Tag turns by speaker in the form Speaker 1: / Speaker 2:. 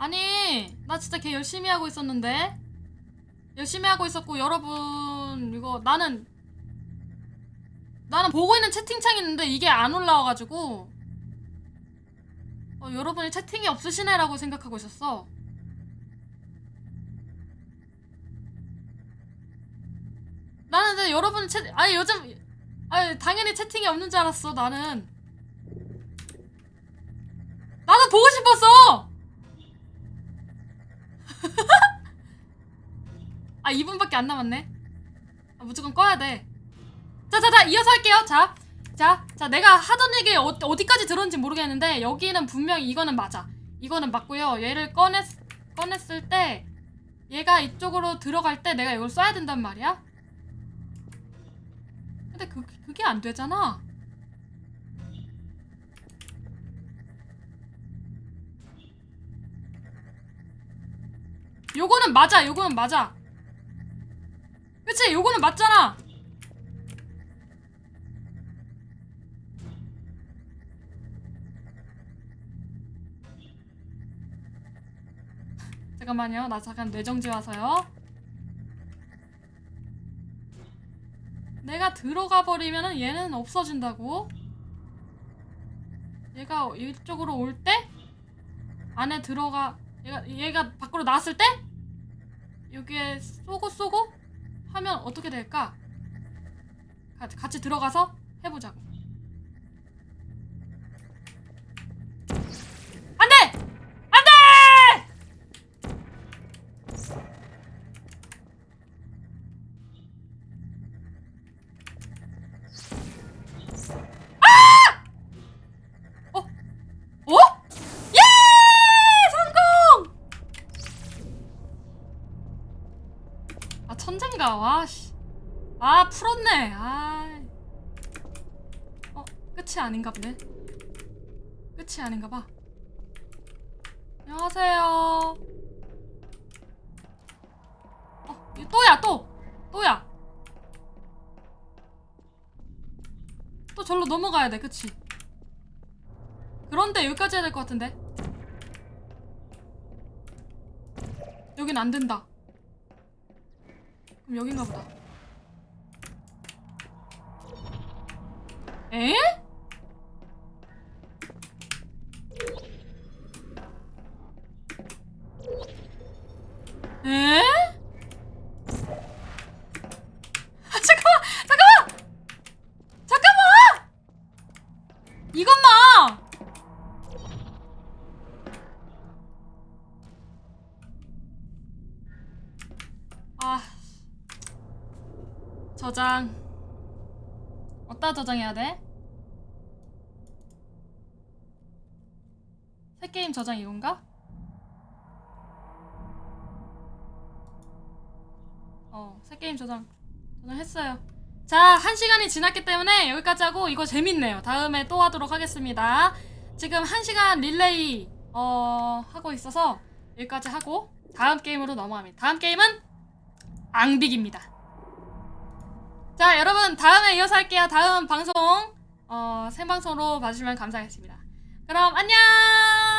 Speaker 1: 아니 나 진짜 걔 열심히 하고 있었는데. 열심히 하고 있었고 여러분 이거 나는 나는 보고 있는 채팅창이 있는데 이게 안 올라와가지고 어, 여러분이 채팅이 없으시네라고 생각하고 있었어. 나는 근데 여러분 채 아니 요즘 아니 당연히 채팅이 없는 줄 알았어 나는 아 2분밖에 안 남았네 아, 무조건 꺼야 돼 자자자 이어서 할게요 자 자, 자, 내가 하던 얘기 어, 어디까지 들었는지 모르겠는데 여기는 분명히 이거는 맞아. 이거는 맞고요. 얘를 꺼냈 꺼냈을 때 얘가 이쪽으로 들어갈 때 내가 이걸 써야 된단 말이야. 근데 그 그게 안 되잖아. 요거는 맞아. 요거는 맞아. 그치? 요거는 맞잖아. 잠깐만요. 나 잠깐 뇌정지 와서요. 내가 들어가 버리면은 얘는 없어진다고. 얘가 이쪽으로 올 때 안에 들어가 얘가 얘가 밖으로 나왔을 때 여기에 쏘고 쏘고 하면 어떻게 될까? 같이, 들어가서 해보자고. 아 천재인가? 와 씨. 아 풀었네. 아. 어 끝이 아닌가 보네. 끝이 아닌가 봐. 안녕하세요. 어, 또야 또 또야. 또 절로 넘어가야 돼, 그치? 그런데 여기까지 해야 될 것 같은데. 여긴 안 된다. 그럼 여긴가 보다. 에? 에? 아, 잠깐만! 잠깐만! 잠깐만! 이것만! 아 저장 어디다 저장해야 돼? 새 게임 저장 이건가? 어, 새 게임 저장 저장했어요. 자, 한 시간이 지났기 때문에 여기까지 하고 이거 재밌네요. 다음에 또 하도록 하겠습니다. 지금 한 시간 릴레이 어 하고 있어서 여기까지 하고 다음 게임으로 넘어갑니다. 다음 게임은 앙빅입니다. 자, 여러분 다음에 이어서 할게요. 다음 방송 어 생방송으로 봐주시면 감사하겠습니다. 그럼 안녕.